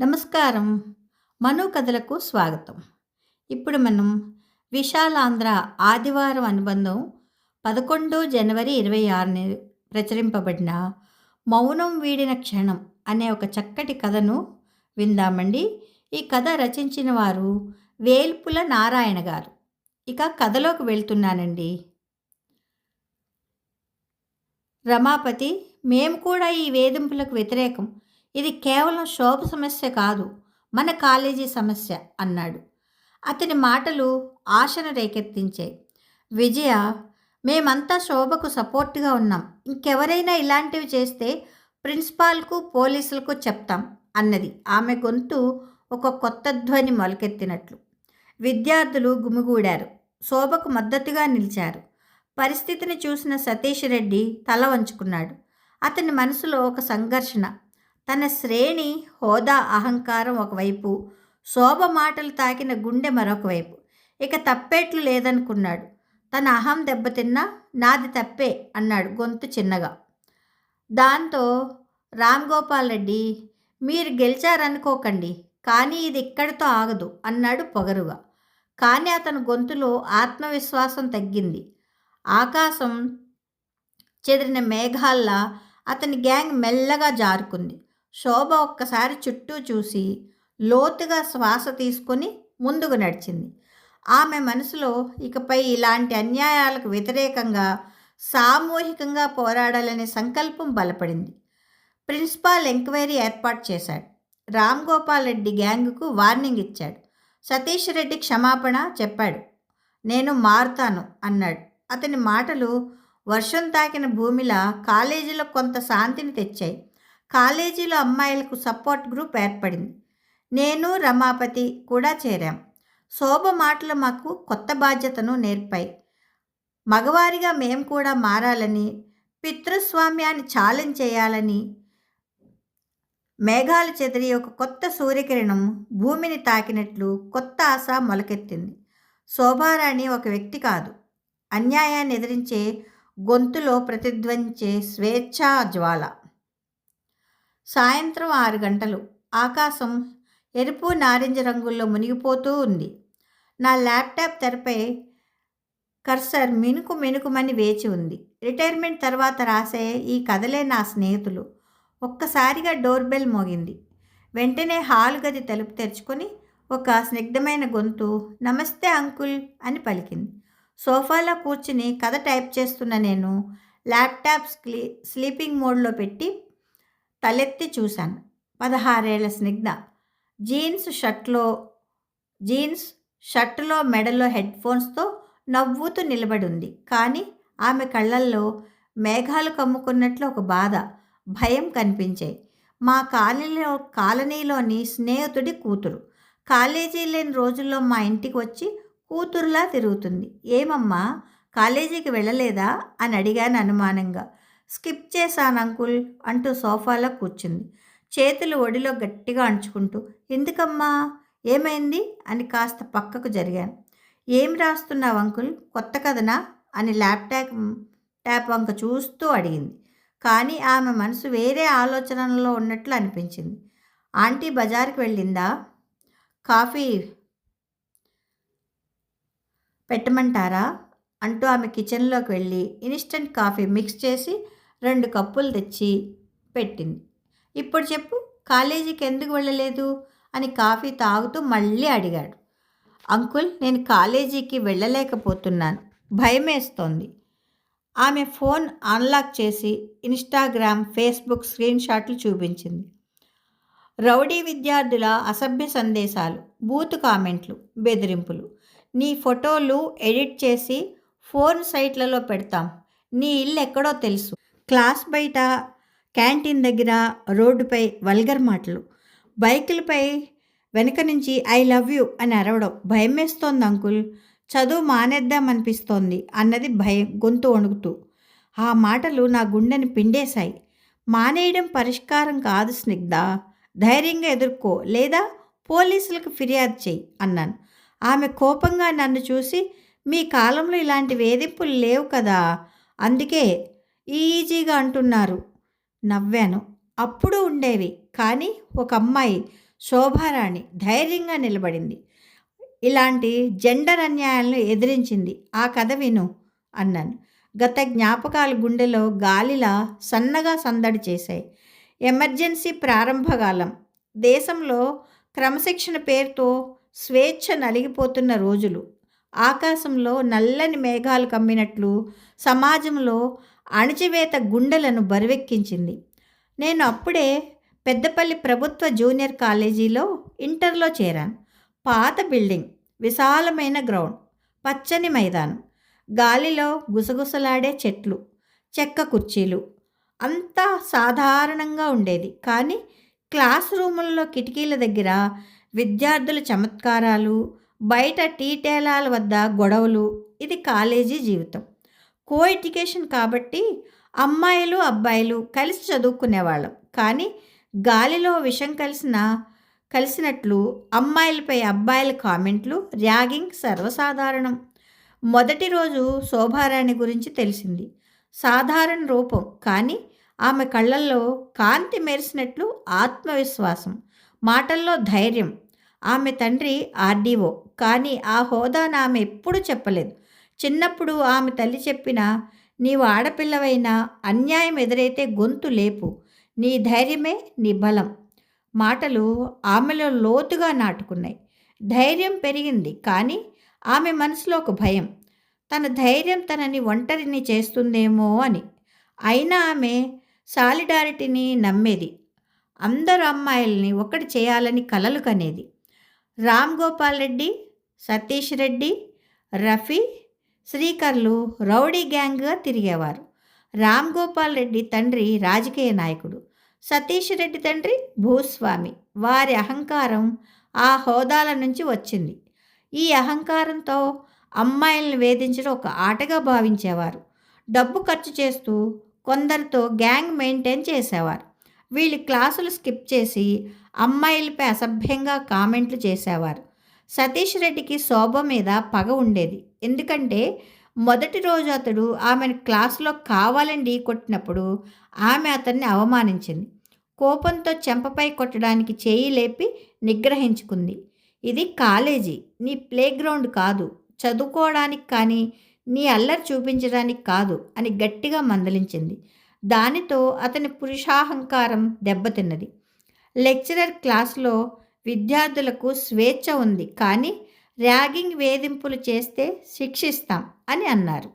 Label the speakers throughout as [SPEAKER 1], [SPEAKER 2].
[SPEAKER 1] నమస్కారం. మను కథలకు స్వాగతం. ఇప్పుడు మనం విశాలాంధ్ర ఆదివారం అనుబంధం పదకొండు జనవరి ఇరవై ఆరుని ప్రచురింపబడిన మౌనం వీడిన క్షణం అనే ఒక చక్కటి కథను విందామండి. ఈ కథ రచించిన వారు వేల్పుల నారాయణ గారు. ఇక కథలోకి వెళ్తున్నానండి. రమాపతి మేము కూడా ఈ వేధింపులకు వ్యతిరేకం. ఇది కేవలం శోభ సమస్య కాదు మన కాలేజీ సమస్య అన్నాడు. అతని మాటలు ఆశను రేకెత్తించాయి. విజయ మేమంతా శోభకు సపోర్ట్గా ఉన్నాం. ఇంకెవరైనా ఇలాంటివి చేస్తే ప్రిన్సిపాల్కు పోలీసులకు చెప్తాం అన్నది. ఆమె గొంతు ఒక కొత్త ధ్వని మొలకెత్తినట్లు. విద్యార్థులు గుమిగూడారు. శోభకు మద్దతుగా నిలిచారు. పరిస్థితిని చూసిన సతీష్ రెడ్డి తల వంచుకున్నాడు. అతని మనసులో ఒక సంఘర్షణ. తన శ్రేణి హోదా అహంకారం ఒకవైపు శోభ మాటలు తాకిన గుండె మరొకవైపు ఇక తప్పేట్లు లేదనుకున్నాడు. తన అహం దెబ్బతిన్నా నాది తప్పే అన్నాడు గొంతు చిన్నగా. దాంతో రామ్ గోపాల్ రెడ్డి మీరు గెలిచారనుకోకండి కానీ ఇది ఇక్కడితో ఆగదు అన్నాడు పొగరుగా. కానీ అతని గొంతులో ఆత్మవిశ్వాసం తగ్గింది. ఆకాశం చెదిరిన మేఘాల్లా అతని గ్యాంగ్ మెల్లగా జారుకుంది. శోభ ఒక్కసారి చుట్టూ చూసి లోతుగా శ్వాస తీసుకొని ముందుకు నడిచింది. ఆమె మనసులో ఇకపై ఇలాంటి అన్యాయాలకు వ్యతిరేకంగా సామూహికంగా పోరాడాలనే సంకల్పం బలపడింది. ప్రిన్సిపాల్ ఎంక్వైరీ ఏర్పాటు చేశాడు. రామ్ గోపాల్ రెడ్డి గ్యాంగ్కు వార్నింగ్ ఇచ్చాడు. సతీష్ రెడ్డి క్షమాపణ చెప్పాడు. నేను మారుతాను అన్నాడు. అతని మాటలు వర్షం తాకిన భూమిలా కాలేజీలో కొంత శాంతిని తెచ్చాయి. కాలేజీలో అమ్మాయిలకు సపోర్ట్ గ్రూప్ ఏర్పడింది. నేను రమాపతి కూడా చేరాం. శోభ మాటలు మాకు కొత్త బాధ్యతను నేర్పాయి. మగవారిగా మేము కూడా మారాలని పితృస్వామ్యాన్ని ఛాలెంజ్ చేయాలని మేఘాలు చెదిరి ఒక కొత్త సూర్యకిరణం భూమిని తాకినట్లు కొత్త ఆశ మొలకెత్తింది. శోభారాణి ఒక వ్యక్తి కాదు. అన్యాయాన్ని ఎదిరించే గొంతులో ప్రతిధ్వనించే స్వేచ్ఛా జ్వాల. సాయంత్రం ఆరు గంటలు. ఆకాశం ఎరుపు నారింజ రంగుల్లో మునిగిపోతూ ఉంది. నా ల్యాప్టాప్ తెరపై కర్సర్ మినుకు మినుకుమని వేచి ఉంది. రిటైర్మెంట్ తర్వాత రాసే ఈ కథలే నా స్నేహితులు. ఒక్కసారిగా డోర్ బెల్ మోగింది. వెంటనే హాల్ గది తలుపు తెరుచుకొని ఒక స్నిగ్ధమైన గొంతు నమస్తే అంకుల్ అని పలికింది. సోఫాలో కూర్చుని కథ టైప్ చేస్తున్న నేను ల్యాప్టాప్ స్లీ స్లీపింగ్ మోడ్లో పెట్టి తలెత్తి చూశాను. పదహారేళ్ళ స్నిగ్ధ. జీన్స్ షర్ట్లో జీన్స్ షర్ట్లో మెడలో హెడ్ ఫోన్స్తో నవ్వుతూ నిలబడి ఉంది కానీ ఆమె కళ్ళల్లో మేఘాలు కమ్ముకున్నట్లు ఒక బాధ భయం కనిపించాయి. మా కాలనీలో కాలనీలోని స్నేహితుడి కూతురు. కాలేజీ లేని రోజుల్లో మా ఇంటికి వచ్చి కూతురులా తిరుగుతుంది. ఏమమ్మా కాలేజీకి వెళ్ళలేదా? అని అడిగాను అనుమానంగా. స్కిప్ చేశాను అంకుల్ అంటూ సోఫాలో కూర్చుంది. చేతులు ఒడిలో గట్టిగా అంచుకుంటూ ఎందుకమ్మా? ఏమైంది? అని కాస్త పక్కకు జరిగాను. ఏం రాస్తున్నావు అంకుల్? కొత్త కథనా? అని ల్యాప్టాప్ ట్యాప్ వంక చూస్తూ అడిగింది. కానీ ఆమె మనసు వేరే ఆలోచనలో ఉన్నట్లు అనిపించింది. ఆంటీ బజార్కి వెళ్ళిందా? కాఫీ పెట్టమంటారా? అంటూ ఆమె కిచెన్లోకి వెళ్ళి ఇన్స్టెంట్ కాఫీ మిక్స్ చేసి రెండు కప్పులు తెచ్చి పెట్టింది. ఇప్పుడు చెప్పు కాలేజీకి ఎందుకు వెళ్ళలేదు? అని కాఫీ తాగుతూ మళ్ళీ అడిగాడు. అంకుల్ నేను కాలేజీకి వెళ్ళలేకపోతున్నాను. భయమేస్తోంది. ఆమె ఫోన్ అన్లాక్ చేసి ఇన్స్టాగ్రామ్ ఫేస్బుక్ స్క్రీన్ షాట్లు చూపించింది. రౌడీ విద్యార్థుల అసభ్య సందేశాలు బూత్ కామెంట్లు బెదిరింపులు. నీ ఫోటోలు ఎడిట్ చేసి ఫోన్ సైట్లలో పెడతాం. నీ ఇల్లు ఎక్కడో తెలుసు. క్లాస్ బయట క్యాంటీన్ దగ్గర రోడ్డుపై వల్గర్ మాటలు. బైకులపై వెనక నుంచి ఐ లవ్ యూ అని అరవడం భయం వేస్తోంది అంకుల్. చదువు మానేద్దామనిపిస్తోంది అన్నది భయం గొంతు వణుకుతూ. ఆ మాటలు నా గుండెని పిండేశాయి. మానేయడం పరిష్కారం కాదు స్నిగ్ధ. ధైర్యంగా ఎదుర్కో లేదా పోలీసులకు ఫిర్యాదు చేయి అన్నాను. ఆమె కోపంగా నన్ను చూసి మీ కాలంలో ఇలాంటి వేధింపులు లేవు కదా? అందుకే ఈజీగా అంటున్నారు. నవ్వాను. అప్పుడు ఉండేవి. కానీ ఒక అమ్మాయి శోభారాణి ధైర్యంగా నిలబడింది. ఇలాంటి జెండర్ అన్యాయాలను ఎదిరించింది. ఆ కథ విను అన్నాను. గత జ్ఞాపకాలు గుండెలో గాలిలా సన్నగా సందడి చేశాయి. ఎమర్జెన్సీ ప్రారంభకాలం. దేశంలో క్రమశిక్షణ పేరుతో స్వేచ్ఛ నలిగిపోతున్న రోజులు. ఆకాశంలో నల్లని మేఘాలు కమ్మినట్లు సమాజంలో అణచివేత గుండెలను బరువెక్కించింది. నేను అప్పుడే పెద్దపల్లి ప్రభుత్వ జూనియర్ కాలేజీలో ఇంటర్లో చేరాను. పాత బిల్డింగ్ విశాలమైన గ్రౌండ్ పచ్చని మైదానం గాలిలో గుసగుసలాడే చెట్లు చెక్క కుర్చీలు. అంతా సాధారణంగా ఉండేది. కానీ క్లాస్ రూముల్లో కిటికీల దగ్గర విద్యార్థుల చమత్కారాలు బయట టీటేలాల వద్ద గొడవలు ఇది కాలేజీ జీవితం. కో ఎడ్యుకేషన్ కాబట్టి అమ్మాయిలు అబ్బాయిలు కలిసి చదువుకునేవాళ్ళం. కానీ గాలిలో విషం కలిసిన కలిసినట్లు అమ్మాయిలపై అబ్బాయిల కామెంట్లు ర్యాగింగ్ సర్వసాధారణం. మొదటి రోజు శోభారాణి గురించి తెలిసింది. సాధారణ రూపం. కానీ ఆమె కళ్ళల్లో కాంతి మెరిసినట్లు ఆత్మవిశ్వాసం. మాటల్లో ధైర్యం. ఆమె తండ్రి ఆర్డీఓ. కానీ ఆ హోదాను ఆమె ఎప్పుడూ చెప్పలేదు. చిన్నప్పుడు ఆమె తల్లి చెప్పిన నీవు ఆడపిల్లవైనా అన్యాయం ఎదురైతే గొంతు లేపు. నీ ధైర్యమే నీ బలం. మాటలు ఆమెలో లోతుగా నాటుకున్నాయి. ధైర్యం పెరిగింది. కానీ ఆమె మనసులో ఒక భయం. తన ధైర్యం తనని ఒంటరిని చేస్తుందేమో అని. అయినా ఆమె సాలిడారిటీని నమ్మేది. అందరు అమ్మాయిల్ని ఒకటి చేయాలని కలలు కనేది. రామ్ గోపాల్ రెడ్డి సతీష్ రెడ్డి రఫీ శ్రీకర్లు రౌడీ గ్యాంగ్గా తిరిగేవారు. రామ్ గోపాల్ రెడ్డి తండ్రి రాజకీయ నాయకుడు. సతీష్ రెడ్డి తండ్రి భూస్వామి. వారి అహంకారం ఆ హోదాల నుంచి వచ్చింది. ఈ అహంకారంతో అమ్మాయిలను వేధించడం ఒక ఆటగా భావించేవారు. డబ్బు ఖర్చు చేస్తూ కొందరితో గ్యాంగ్ మెయింటైన్ చేసేవారు. వీళ్ళు క్లాసులు స్కిప్ చేసి అమ్మాయిలపై అసభ్యంగా కామెంట్లు చేసేవారు. సతీష్ రెడ్డికి శోభ మీద పగ ఉండేది. ఎందుకంటే మొదటి రోజు అతడు ఆమెను క్లాసులో కావాలని ఢీ కొట్టినప్పుడు ఆమె అతన్ని అవమానించింది. కోపంతో చెంపపై కొట్టడానికి చేయి లేపి నిగ్రహించుకుంది. ఇది కాలేజీ నీ ప్లేగ్రౌండ్ కాదు. చదువుకోవడానికి కానీ నీ అల్లరి చూపించడానికి కాదు అని గట్టిగా మందలించింది. దానితో అతని పురుషాహంకారం దెబ్బతిన్నది. లెక్చరర్ క్లాస్లో విద్యార్థులకు స్వేచ్ఛ ఉంది. కానీ ర్యాగింగ్ వేధింపులు చేస్తే శిక్షిస్తాం అని అన్నారు.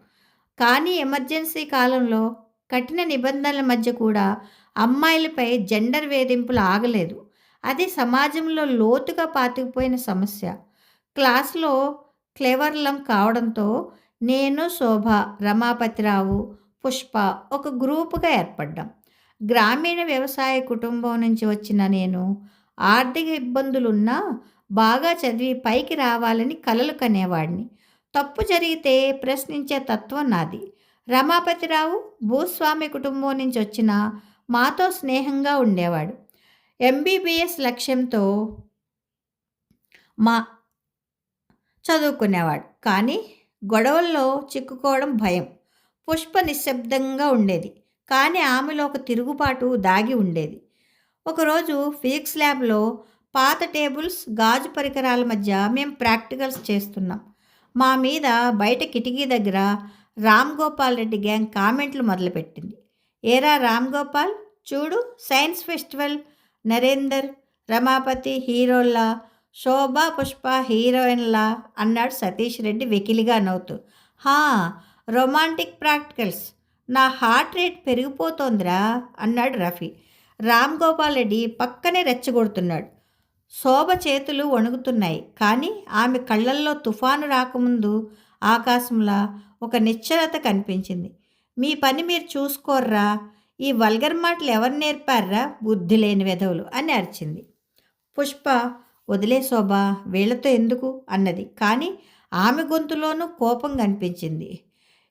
[SPEAKER 1] కానీ ఎమర్జెన్సీ కాలంలో కఠిన నిబంధనల మధ్య కూడా అమ్మాయిలపై జెండర్ వేధింపులు ఆగలేదు. అది సమాజంలో లోతుగా పాతుకుపోయిన సమస్య. క్లాస్లో క్లెవర్లం కావడంతో నేను శోభ రమాపతిరావు పుష్ప ఒక గ్రూపుగా ఏర్పడ్డాం. గ్రామీణ వ్యవసాయ కుటుంబం నుంచి వచ్చిన నేను ఆర్థిక ఇబ్బందులున్నా బాగా చదివి పైకి రావాలని కలలు కనేవాడిని. తప్పు జరిగితే ప్రశ్నించే తత్వం నాది. రమాపతిరావు భూస్వామి కుటుంబం నుంచి వచ్చిన మాతో స్నేహంగా ఉండేవాడు. ఎంబీబీఎస్ లక్ష్యంతో మా చదువుకునేవాడు. కానీ గొడవల్లో చిక్కుకోవడం భయం. పుష్ప నిశ్శబ్దంగా ఉండేది. కానీ ఆమెలో ఒక తిరుగుబాటు దాగి ఉండేది. ఒకరోజు ఫిజిక్స్ ల్యాబ్లో పాత టేబుల్స్ గాజు పరికరాల మధ్య మేము ప్రాక్టికల్స్ చేస్తున్నాం. మా మీద బయట కిటికీ దగ్గర రామ్ గోపాల్ రెడ్డి గ్యాంగ్ కామెంట్లు మొదలుపెట్టింది. ఏరా రామ్ గోపాల్? చూడు సైన్స్ ఫెస్టివల్. నరేందర్ రమాపతి హీరోల్లా శోభా పుష్ప హీరోయిన్లా అన్నాడు సతీష్ రెడ్డి వెకిలిగా నవ్వుతూ. హా రొమాంటిక్ ప్రాక్టికల్స్. నా హార్ట్ రేట్ పెరిగిపోతోందిరా అన్నాడు రఫీ. రామ్ గోపాల్ రెడ్డి పక్కనే రెచ్చగొడుతున్నాడు. శోభ చేతులు వణుకుతున్నాయి. కానీ ఆమె కళ్ళల్లో తుఫాను రాకముందు ఆకాశంలా ఒక నిశ్చలత కనిపించింది. మీ పని మీరు చూసుకోర్రా. ఈ వల్గర్ మాటలు ఎవరు నేర్పారా బుద్ధి లేని వెధవులు అని అరిచింది. పుష్ప వదిలే శోభ వీళ్ళతో ఎందుకు? అన్నది. కానీ ఆమె గొంతులోనూ కోపం కనిపించింది.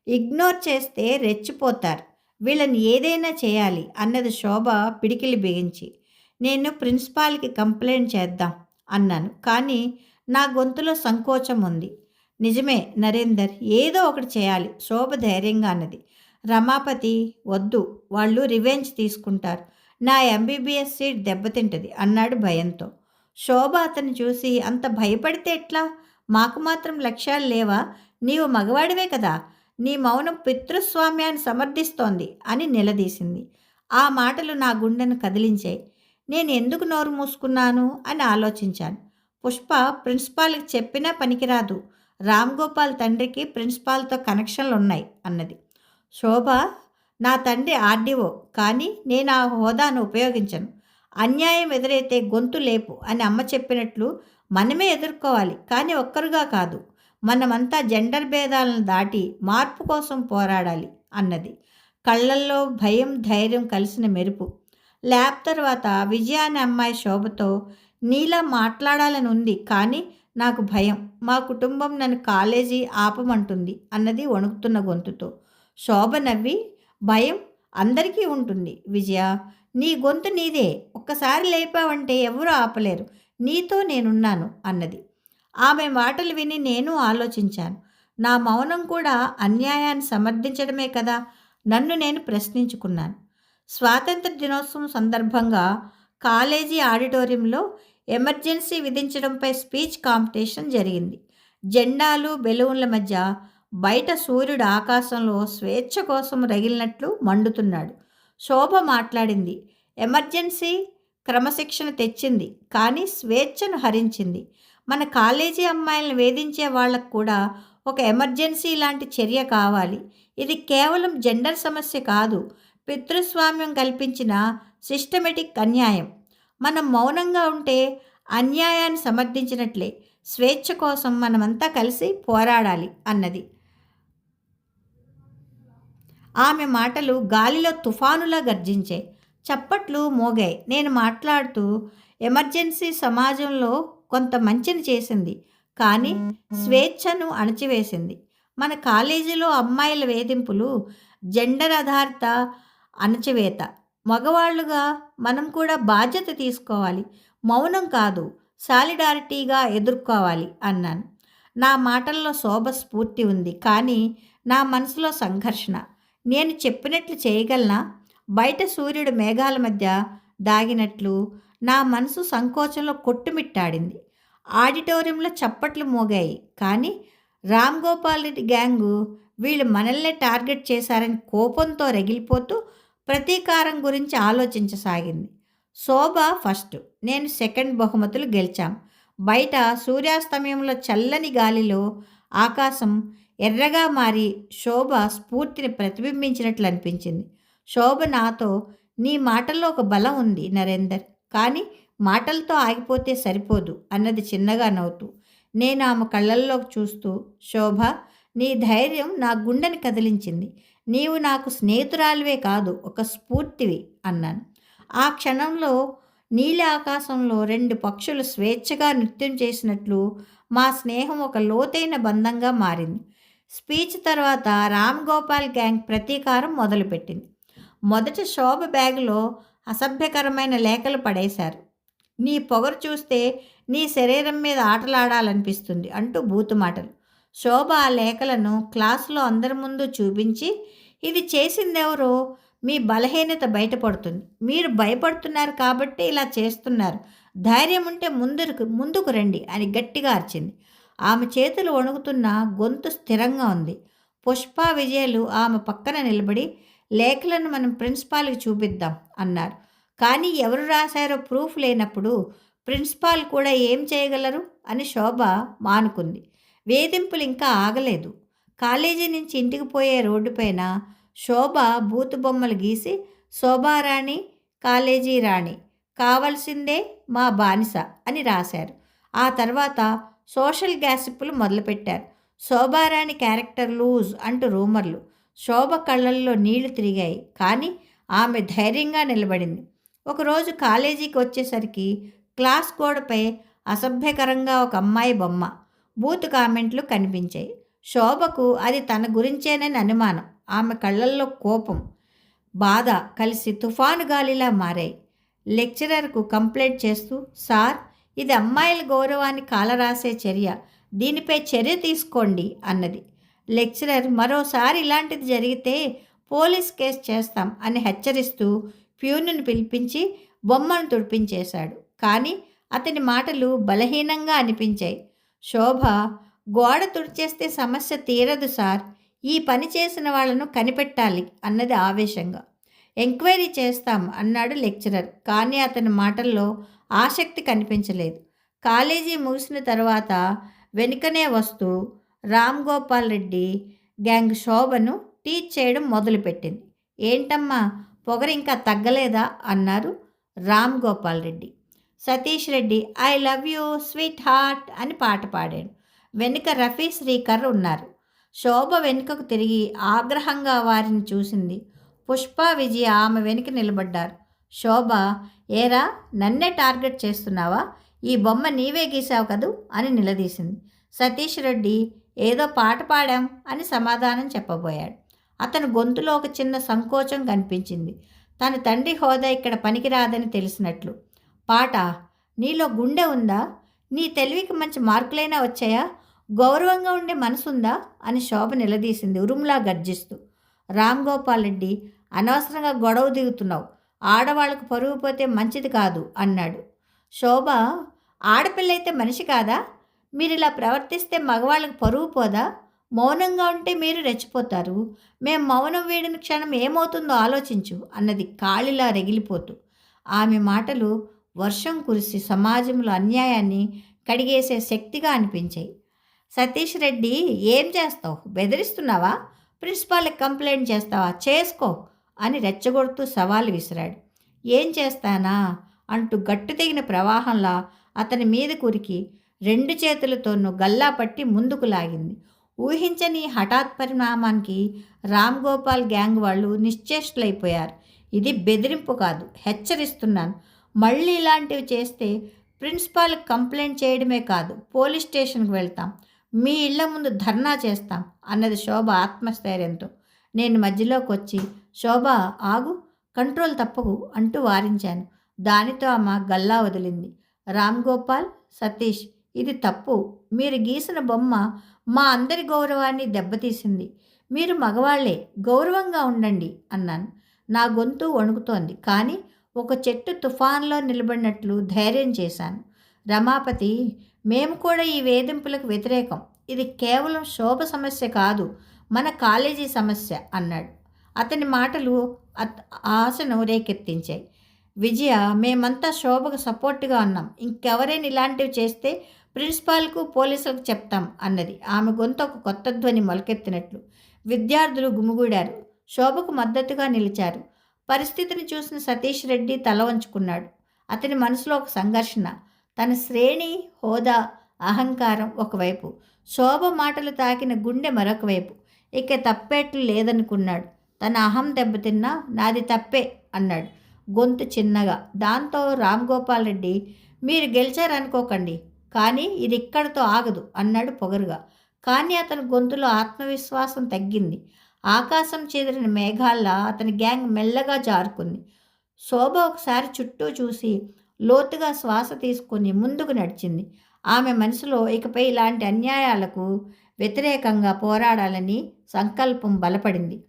[SPEAKER 1] ఇగ్నోర్ చేస్తే రెచ్చిపోతారు. వీళ్ళని ఏదైనా చేయాలి అన్నది శోభ పిడికిలి బిగించి నేను ప్రిన్సిపాల్కి కంప్లైంట్ చేద్దాం అన్నాను. కానీ నా గొంతులో సంకోచం ఉంది. నిజమే నరేందర్ ఏదో ఒకటి చేయాలి శోభ ధైర్యంగా అన్నది. రమాపతి వద్దు వాళ్ళు రివెంజ్ తీసుకుంటారు. నా ఎంబీబీఎస్ సీట్ దెబ్బతింటది అన్నాడు భయంతో. శోభ అతను చూసి అంత భయపడితే ఎట్లా? మాకు మాత్రం లక్ష్యాలు లేవా? నీవు మగవాడివే కదా. నీ మౌనం పితృస్వామ్యాన్ని సమర్థిస్తోంది అని నిలదీసింది. ఆ మాటలు నా గుండెను కదిలించాయి. నేను ఎందుకు నోరు మూసుకున్నాను అని ఆలోచించాను. పుష్ప ప్రిన్సిపాల్కి చెప్పినా పనికిరాదు. రామ్ గోపాల్ తండ్రికి ప్రిన్సిపాల్తో కనెక్షన్లు ఉన్నాయి అన్నది. శోభ నా తండ్రి ఆర్డీఓ కానీ నేను ఆ హోదాను ఉపయోగించను. అన్యాయం ఎదురైతే గొంతు లేపు అని అమ్మ చెప్పినట్లు మనమే ఎదుర్కోవాలి కానీ ఒక్కరుగా కాదు. మనమంతా జెండర్ భేదాలను దాటి మార్పు కోసం పోరాడాలి అన్నది. కళ్ళల్లో భయం ధైర్యం కలిసిన మెరుపు. ల్యాబ్ తర్వాత విజయాన్ని అమ్మాయి శోభతో నీలా మాట్లాడాలని ఉంది కానీ నాకు భయం. మా కుటుంబం నన్ను కాలేజీ ఆపమంటుంది అన్నది వణుకుతున్న గొంతుతో. శోభ నవ్వి భయం అందరికీ ఉంటుంది విజయ. నీ గొంతు నీదే. ఒక్కసారి లేపావంటే ఎవరూ ఆపలేరు. నీతో నేనున్నాను అన్నది. ఆమె మాటలు విని నేను ఆలోచించాను. నా మౌనం కూడా అన్యాయాన్ని సమర్థించడమే కదా? నన్ను నేను ప్రశ్నించుకున్నాను. స్వాతంత్ర దినోత్సవం సందర్భంగా కాలేజీ ఆడిటోరియంలో ఎమర్జెన్సీ విధించడంపై స్పీచ్ కాంపిటీషన్ జరిగింది. జెండాలు బెలూన్ల మధ్య బయట సూర్యుడు ఆకాశంలో స్వేచ్ఛ కోసం రగిలినట్లు మండుతున్నాడు. శోభ మాట్లాడింది. ఎమర్జెన్సీ క్రమశిక్షణ తెచ్చింది కానీ స్వేచ్ఛను హరించింది. మన కాలేజీ అమ్మాయిలను వేధించే వాళ్ళకు కూడా ఒక ఎమర్జెన్సీ లాంటి చర్య కావాలి. ఇది కేవలం జెండర్ సమస్య కాదు పితృస్వామ్యం కల్పించిన సిస్టమేటిక్ అన్యాయం. మనం మౌనంగా ఉంటే అన్యాయాన్ని సమర్థించినట్లే స్వేచ్ఛ కోసం మనమంతా కలిసి పోరాడాలి అన్నది. ఆమె మాటలు గాలిలో తుఫానులా గర్జించాయి. చప్పట్లు మోగాయి. నేను మాట్లాడుతూ ఎమర్జెన్సీ సమాజంలో కొంత మంచిని చేసింది. కానీ స్వేచ్ఛను అణచివేసింది. మన కాలేజీలో అమ్మాయిల వేధింపులు జెండర్ ఆధారిత అణచివేత. మగవాళ్ళుగా మనం కూడా బాధ్యత తీసుకోవాలి. మౌనం కాదు సాలిడారిటీగా ఎదుర్కోవాలి అన్నాను. నా మాటల్లో శోభ స్ఫూర్తి ఉంది. కానీ నా మనసులో సంఘర్షణ. నేను చెప్పినట్లు చేయగలనా? బయట సూర్యుడు మేఘాల మధ్య దాగినట్లు నా మనసు సంకోచంలో కొట్టుమిట్టాడింది. ఆడిటోరియంలో చప్పట్లు మోగాయి. కానీ రామ్ గోపాల్ రెడ్డి గ్యాంగు వీళ్ళు మనల్నే టార్గెట్ చేశారని కోపంతో రగిలిపోతూ ప్రతీకారం గురించి ఆలోచించసాగింది. శోభ ఫస్ట్. నేను సెకండ్ బహుమతులు గెలిచాం. బయట సూర్యాస్తమయంలో చల్లని గాలిలో ఆకాశం ఎర్రగా మారి శోభ స్ఫూర్తిని ప్రతిబింబించినట్లు అనిపించింది. శోభ నాతో నీ మాటల్లో ఒక బలం ఉంది నరేందర్. కానీ మాటలతో ఆగిపోతే సరిపోదు అన్నది చిన్నగా నవ్వుతూ. నేను ఆమె కళ్ళల్లోకి చూస్తూ శోభ నీ ధైర్యం నా గుండెని కదిలించింది. నీవు నాకు స్నేహితురాలివే కాదు ఒక స్ఫూర్తివి అన్నాను. ఆ క్షణంలో నీలి ఆకాశంలో రెండు పక్షులు స్వేచ్ఛగా నృత్యం చేసినట్లు మా స్నేహం ఒక లోతైన బంధంగా మారింది. స్పీచ్ తర్వాత రామ్ గోపాల్ గ్యాంగ్ ప్రతీకారం మొదలుపెట్టింది. మొదట శోభ బ్యాగులో అసభ్యకరమైన లేఖలు పడేశారు. నీ పొగరు చూస్తే నీ శరీరం మీద ఆటలాడాలనిపిస్తుంది అంటూ బూతుమాటలు శోభ ఆ లేఖలను క్లాసులో అందరి ముందు చూపించి ఇది చేసిందెవరో మీ బలహీనత బయటపడుతుంది. మీరు భయపడుతున్నారు కాబట్టి ఇలా చేస్తున్నారు. ధైర్యం ఉంటే ముందుకు ముందుకు రండి అని గట్టిగా అరిచింది. ఆమె చేతులు వణుకుతున్న గొంతు స్థిరంగా ఉంది. పుష్ప విజయలు ఆమె పక్కన నిలబడి లేఖలను మనం ప్రిన్సిపాల్కి చూపిద్దాం అన్నారు. కానీ ఎవరు రాశారో ప్రూఫ్ లేనప్పుడు ప్రిన్సిపాల్ కూడా ఏం చేయగలరు? అని శోభ మానుకుంది. వేధింపులు ఇంకా ఆగలేదు. కాలేజీ నుంచి ఇంటికి పోయే రోడ్డుపైన శోభ బూతు బొమ్మలు గీసి శోభారాణి కాలేజీ రాణి కావలసిందే మా బానిస అని రాశారు. ఆ తర్వాత సోషల్ గ్యాసిప్పులు మొదలుపెట్టారు. శోభారాణి క్యారెక్టర్ లూజ్ అంటూ రూమర్లు. శోభ కళ్ళల్లో నీళ్ళు తిరిగాయి. కానీ ఆమె ధైర్యంగా నిలబడింది. ఒకరోజు కాలేజీకి వచ్చేసరికి క్లాస్ గోడపై అసభ్యకరంగా ఒక అమ్మాయి బొమ్మ బూత్ కామెంట్లు కనిపించాయి. శోభకు అది తన గురించేనని అనుమానం. ఆమె కళ్ళల్లో కోపం బాధ కలిసి తుఫాను గాలిలా మారాయి. లెక్చరర్కు కంప్లైంట్ చేస్తూ సార్ ఇది అమ్మాయిల గౌరవాన్ని కాలరాసే చర్య. దీనిపై చర్య తీసుకోండి అన్నది. లెక్చరర్ మరోసారి ఇలాంటిది జరిగితే పోలీస్ కేసు చేస్తాం అని హెచ్చరిస్తూ ప్యూనుని పిలిపించి బొమ్మను తుడిపించేశాడు. కానీ అతని మాటలు బలహీనంగా అనిపించాయి. శోభ గోడ తుడిచేస్తే సమస్య తీరదు సార్. ఈ పని చేసిన వాళ్ళను కనిపెట్టాలి అన్నది ఆవేశంగా. ఎంక్వైరీ చేస్తాం అన్నాడు లెక్చరర్. కానీ అతని మాటల్లో ఆసక్తి కనిపించలేదు. కాలేజీ ముగిసిన తర్వాత వెనుకనే వస్తూ రామ్ గోపాల్ రెడ్డి గ్యాంగ్ శోభను టీచ్ చేయడం మొదలుపెట్టింది. ఏంటమ్మా పొగరు ఇంకా తగ్గలేదా? అన్నారు Ram Gopal Reddy. Satish Reddy I love you sweetheart అని పాట పాడాడు. వెనుక రఫీ శ్రీకర్ ఉన్నారు. శోభ వెనుకకు తిరిగి ఆగ్రహంగా వారిని చూసింది పుష్ప విజయ ఆమె వెనుక నిలబడ్డారు. శోభ ఏరా నన్నే టార్గెట్ చేస్తున్నావా? ఈ బొమ్మ నీవే గీసావు కదూ? అని నిలదీసింది. సతీష్ రెడ్డి ఏదో పాట పాడాం అని సమాధానం చెప్పబోయాడు. అతని గొంతులో ఒక చిన్న సంకోచం కనిపించింది. తన తండ్రి హోదా ఇక్కడ పనికిరాదని తెలిసినట్లు. పాట నీలో గుండె ఉందా? నీ తెలివికి మంచి మార్కులైనా వచ్చాయా? గౌరవంగా ఉండే మనసుందా? అని శోభ నిలదీసింది ఉరుములా గర్జిస్తూ. రామ్ గోపాల్ రెడ్డి అనవసరంగా గొడవ దిగుతున్నావు. ఆడవాళ్ళకు పరుగు పోతే మంచిది కాదు అన్నాడు. శోభ ఆడపిల్లైతే మనిషి కాదా? మీరు ఇలా ప్రవర్తిస్తే మగవాళ్ళకి పరువు పోదా? మౌనంగా ఉంటే మీరు రెచ్చిపోతారు. మేం మౌనం వేడిన క్షణం ఏమవుతుందో ఆలోచించు అన్నది కాళిలా రగిలిపోతూ. ఆమె మాటలు వర్షం కురిసి సమాజంలో అన్యాయాన్ని కడిగేసే శక్తిగా అనిపించాయి. సతీష్ రెడ్డి ఏం చేస్తావు? బెదిరిస్తున్నావా? ప్రిన్సిపాల్కి కంప్లైంట్ చేస్తావా? చేసుకో అని రెచ్చగొడుతూ సవాలు విసిరాడు. ఏం చేస్తానా? అంటూ గట్టు తెగిన ప్రవాహంలా అతని మీద కురికి రెండు చేతులతోనూ గల్లా పట్టి ముందుకు లాగింది. ఊహించని హఠాత్ పరిణామానికి రామ్ గోపాల్ గ్యాంగ్ వాళ్ళు నిశ్చేష్టులైపోయారు. ఇది బెదిరింపు కాదు హెచ్చరిస్తున్నాను. మళ్ళీ ఇలాంటివి చేస్తే ప్రిన్సిపాల్ కంప్లైంట్ చేయడమే కాదు పోలీస్ స్టేషన్కి వెళ్తాం. మీ ఇళ్ళ ముందు ధర్నా చేస్తాం అన్నది శోభ ఆత్మస్థైర్యంతో. నేను మధ్యలోకి వచ్చి శోభ ఆగు కంట్రోల్ తప్పకు అంటూ వారించాను. దానితో ఆమె గల్లా వదిలింది. రామ్ గోపాల్ సతీష్ ఇది తప్పు. మీరు గీసిన బొమ్మ మా అందరి గౌరవాన్ని దెబ్బతీసింది. మీరు మగవాళ్ళే గౌరవంగా ఉండండి అన్నాను. నా గొంతు వణుకుతోంది. కానీ ఒక చెట్టు తుఫాన్లో నిలబడినట్లు ధైర్యం చేశాను. రమాపతి మేము కూడా ఈ వేధింపులకు వ్యతిరేకం. ఇది కేవలం శోభ సమస్య కాదు మన కాలేజీ సమస్య అన్నాడు. అతని మాటలు అత్- ఆశను రేకెత్తించాయి. విజయ మేమంతా శోభకు సపోర్ట్గా ఉన్నాం. ఇంకెవరైనా ఇలాంటివి చేస్తే ప్రిన్సిపాల్కు పోలీసులకు చెప్తాం అన్నది. ఆమె గొంతు ఒక కొత్త ధ్వని మొలకెత్తినట్లు. విద్యార్థులు గుమిగూడారు. శోభకు మద్దతుగా నిలిచారు. పరిస్థితిని చూసిన సతీష్ రెడ్డి తల వంచుకున్నాడు. అతని మనసులో ఒక సంఘర్షణ. తన శ్రేణి హోదా అహంకారం ఒకవైపు. శోభ మాటలు తాకిన గుండె మరొక వైపు. ఇక తప్పేట్లు లేదనుకున్నాడు. తన అహం దెబ్బతిన్నా నాది తప్పే అన్నాడు. గొంతు చిన్నగా. దాంతో రామ్ గోపాల్ రెడ్డి మీరు గెలిచారనుకోకండి. కానీ ఇది ఇక్కడితో ఆగదు అన్నాడు పొగరుగా. కానీ అతని గొంతులో ఆత్మవిశ్వాసం తగ్గింది. ఆకాశం చెదిరిన మేఘాల్లా అతని గ్యాంగ్ మెల్లగా జారుకుంది. శోభ ఒకసారి చుట్టూ చూసి లోతుగా శ్వాస తీసుకుని ముందుకు నడిచింది. ఆమె మనసులో ఇకపై ఇలాంటి అన్యాయాలకు వ్యతిరేకంగా పోరాడాలని సంకల్పం బలపడింది.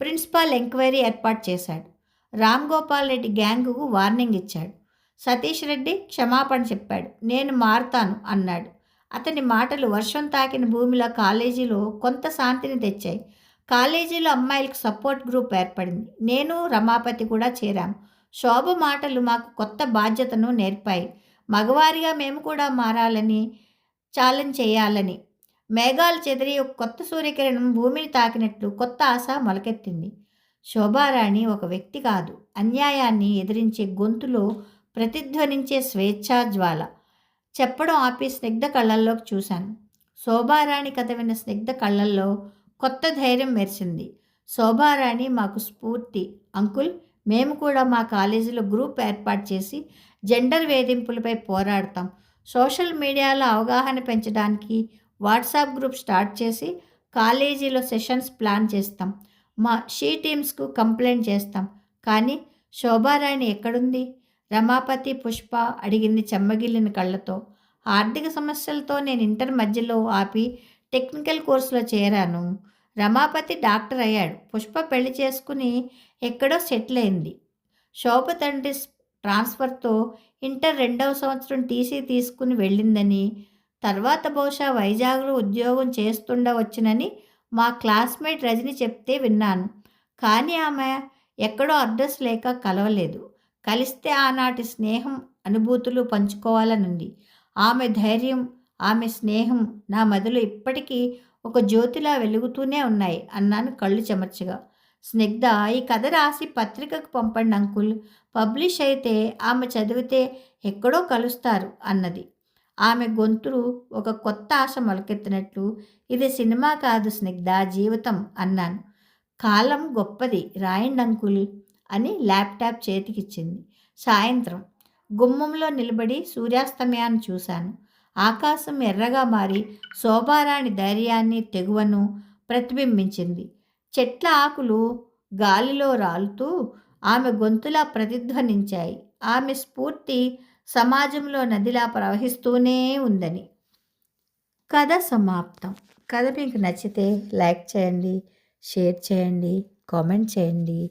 [SPEAKER 1] ప్రిన్సిపాల్ ఎంక్వైరీ ఏర్పాటు చేశాడు. రామ్ గోపాల్ రెడ్డి గ్యాంగుకు వార్నింగ్ ఇచ్చాడు. సతీష్ రెడ్డి క్షమాపణ చెప్పాడు. నేను మారుతాను అన్నాడు. అతని మాటలు వర్షం తాకిన భూమిలో కాలేజీలో కొంత శాంతిని తెచ్చాయి. కాలేజీలో అమ్మాయిలకు సపోర్ట్ గ్రూప్ ఏర్పడింది. నేను రమాపతి కూడా చేరాం. శోభ మాటలు మాకు కొత్త బాధ్యతను నేర్పాయి. మగవారిగా మేము కూడా మారాలని ఛాలెంజ్ చేయాలని. మేఘాలు చెదిరి ఒక కొత్త సూర్యకిరణం భూమిని తాకినట్లు కొత్త ఆశ మొలకెత్తింది. శోభారాణి ఒక వ్యక్తి కాదు. అన్యాయాన్ని ఎదిరించే గొంతులో ప్రతిధ్వనించే స్వేచ్ఛాజ్వాల చెప్పడం ఆపి స్నిగ్ధ కళ్ళల్లోకి చూశాను. శోభారాణి కథ విన్న స్నిగ్ధ కళ్ళల్లో కొత్త ధైర్యం మెరిసింది. శోభారాణి మాకు స్ఫూర్తి. అంకుల్ మేము కూడా మా కాలేజీలో గ్రూప్ ఏర్పాటు చేసి జెండర్ వేధింపులపై పోరాడతాం. సోషల్ మీడియాలో అవగాహన పెంచడానికి వాట్సాప్ గ్రూప్ స్టార్ట్ చేసి కాలేజీలో సెషన్స్ ప్లాన్ చేస్తాం. మా షీ టీమ్స్కు కంప్లైంట్ చేస్తాం. కానీ శోభారాణి ఎక్కడుంది? రమాపతి పుష్ప అడిగింది చెమ్మగిల్లిన కళ్ళతో. ఆర్థిక సమస్యలతో నేను ఇంటర్ మధ్యలో ఆపి టెక్నికల్ కోర్సులో చేరాను. రమాపతి డాక్టర్ అయ్యాడు. పుష్ప పెళ్ళి చేసుకుని ఎక్కడో సెటిల్ అయింది. శోభ తండ్రి ట్రాన్స్ఫర్తో ఇంటర్ రెండవ సంవత్సరం టీసీ తీసుకుని వెళ్ళిందని తర్వాత బహుశా వైజాగ్లో ఉద్యోగం చేస్తుండవచ్చునని మా క్లాస్మేట్ రజని చెప్తే విన్నాను. కానీ ఆమె ఎక్కడో అడ్రస్ లేక కలవలేదు. కలిస్తే ఆనాటి స్నేహం అనుభూతులు పంచుకోవాలనుంది. ఆమె ధైర్యం ఆమె స్నేహం నా మదిలో ఇప్పటికీ ఒక జ్యోతిలా వెలుగుతూనే ఉన్నాయి అన్నాను కళ్ళు చెమర్చగా. స్నిగ్ధ ఈ కథ రాసి పత్రికకు పంపండి అంకుల్. పబ్లిష్ అయితే ఆమె చదివితే ఎక్కడో కలుస్తారు అన్నది. ఆమె గొంతులు ఒక కొత్త ఆశ మొలకెత్తినట్లు. ఇది సినిమా కాదు స్నిగ్ధ జీవితం అన్నాను. కాలం గొప్పది. రాయండి అంకుల్. అని ల్యాప్టాప్ చేతికిచ్చింది. సాయంత్రం గుమ్మంలో నిలబడి సూర్యాస్తమయాన్ని చూశాను. ఆకాశం ఎర్రగా మారి శోభారాణి ధైర్యాన్ని తెగువను ప్రతిబింబించింది. చెట్ల ఆకులు గాలిలో రాలుతూ ఆమె గొంతులా ప్రతిధ్వనించాయి. ఆమె స్ఫూర్తి సమాజంలో నదిలా ప్రవహిస్తూనే ఉందని. కథ సమాప్తం. కథ మీకు నచ్చితే లైక్ చేయండి షేర్ చేయండి కామెంట్ చేయండి.